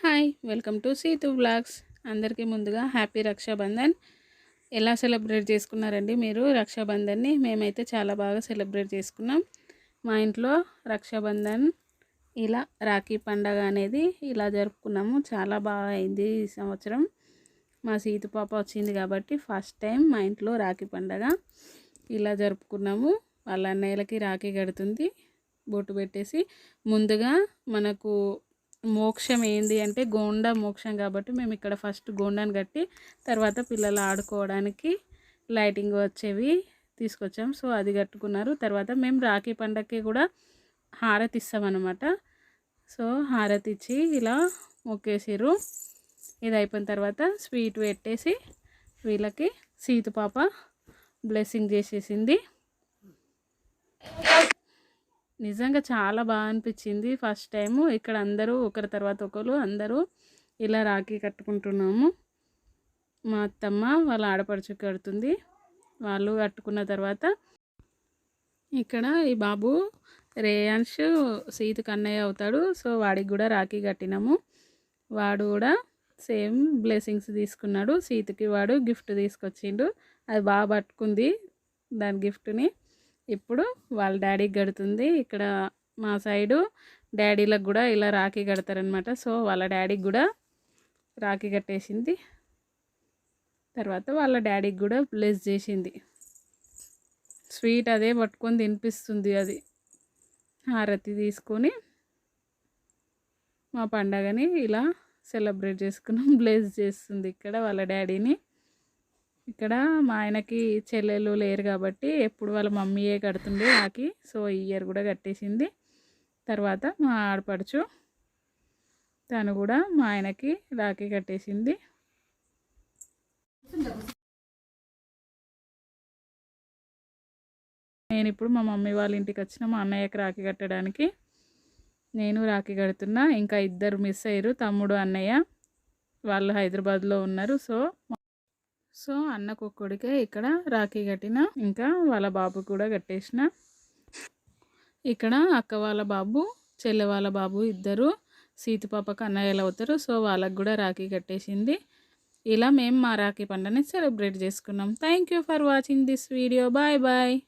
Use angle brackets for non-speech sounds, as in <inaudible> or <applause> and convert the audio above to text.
Hi welcome to Seethu blogs అందరికీ ముందుగా happy Rakshabandhan. ఎలా సెలబ్రేట్ చేసుకున్నారండి మీరు రక్షాబంధన్ని? మేమైతే చాలా బాగా సెలబ్రేట్ చేసుకున్నాం. మా ఇంట్లో రక్షాబంధన్ ఇలా రాఖీ పండగ అనేది ఇలా జరుపుకున్నాము. చాలా బాగా అయింది ఈ సంవత్సరం. మా సీతు పాప వచ్చింది కాబట్టి ఫస్ట్ టైం మా ఇంట్లో రాఖీ పండగ ఇలా జరుపుకున్నాము. వాళ్ళ అన్నయ్యలకి రాఖీ కడుతుంది. బొట్టు పెట్టేసి ముందుగా మనకు మోక్షం ఏంది అంటే గోండా మోక్షం కాబట్టి మేము ఇక్కడ ఫస్ట్ గోండాను కట్టి తర్వాత పిల్లలు ఆడుకోవడానికి లైటింగ్ వచ్చేవి తీసుకొచ్చాం. సో అది కట్టుకున్నారు. తర్వాత మేము రాఖీ పండగకి కూడా హారతి ఇస్తామన్నమాట. సో హారతి ఇచ్చి ఇలా మొక్కేసారు ఇది అయిపోయిన తర్వాత స్వీట్ పెట్టేసి వీళ్ళకి సీతుపాప బ్లెస్సింగ్ చేసేసింది. నిజంగా చాలా బాగా అనిపించింది ఫస్ట్ టైము ఇక్కడ అందరూ ఒకరి తర్వాత ఒకరు అందరూ ఇలా రాఖీ కట్టుకుంటున్నాము. మా అత్తమ్మ వాళ్ళ ఆడపడుచు కడుతుంది. వాళ్ళు కట్టుకున్న తర్వాత ఇక్కడ ఈ బాబు రేయాన్ష్ సీతు కన్నయ్య అవుతాడు. సో వాడికి కూడా రాఖీ కట్టినాము. వాడు కూడా సేమ్ బ్లెస్సింగ్స్ తీసుకున్నాడు. సీతుకి వాడు గిఫ్ట్ తీసుకొచ్చిండు. అది బాగా పట్టుకుంది. దాని గిఫ్ట్ని. ఇప్పుడు వాళ్ళ డాడీకి కడుతుంది ఇక్కడ మా సైడు డాడీలకు కూడా ఇలా రాఖీ కడతారనమాట సో వాళ్ళ డాడీకి కూడా రాఖీ కట్టేసింది. తర్వాత వాళ్ళ డాడీకి కూడా బ్లెస్ చేసింది. స్వీట్ అదే పట్టుకొని తినిపిస్తుంది అది. హారతి తీసుకొని మా పండగని ఇలా సెలబ్రేట్ చేసుకున్నాం. <laughs> బ్లెస్ చేస్తుంది ఇక్కడ వాళ్ళ డాడీని. ఇక్కడ మా ఆయనకి చెల్లెలు లేరు కాబట్టి ఎప్పుడు వాళ్ళ మమ్మీయే కడుతుండే రాకి సో ఈ ఇయర్ కూడా కట్టేసింది. తర్వాత మా ఆడపడుచు తను కూడా మా ఆయనకి రాఖీ కట్టేసింది. నేను ఇప్పుడు మా మమ్మీ వాళ్ళ ఇంటికి వచ్చిన మా అన్నయ్యకి రాఖీ కట్టడానికి. నేను రాఖీ కడుతున్నా. ఇంకా ఇద్దరు మిస్ అయ్యారు. తమ్ముడు అన్నయ్య వాళ్ళు హైదరాబాద్లో ఉన్నారు. సో సో అన్న కుక్కుడికే ఇక్కడ రాఖీ కట్టిన ఇంకా వాళ్ళ బాబు కూడా కట్టేసిన. ఇక్కడ అక్క వాళ్ళ బాబు చెల్లె వాళ్ళ బాబు ఇద్దరు సీతుపాపకు అన్నయ్యలు అవుతారు సో వాళ్ళకు కూడా రాఖీ కట్టేసింది. ఇలా మేము మా రాఖీ పండుగని సెలబ్రేట్ చేసుకున్నాం. Thank you for watching this video. Bye bye.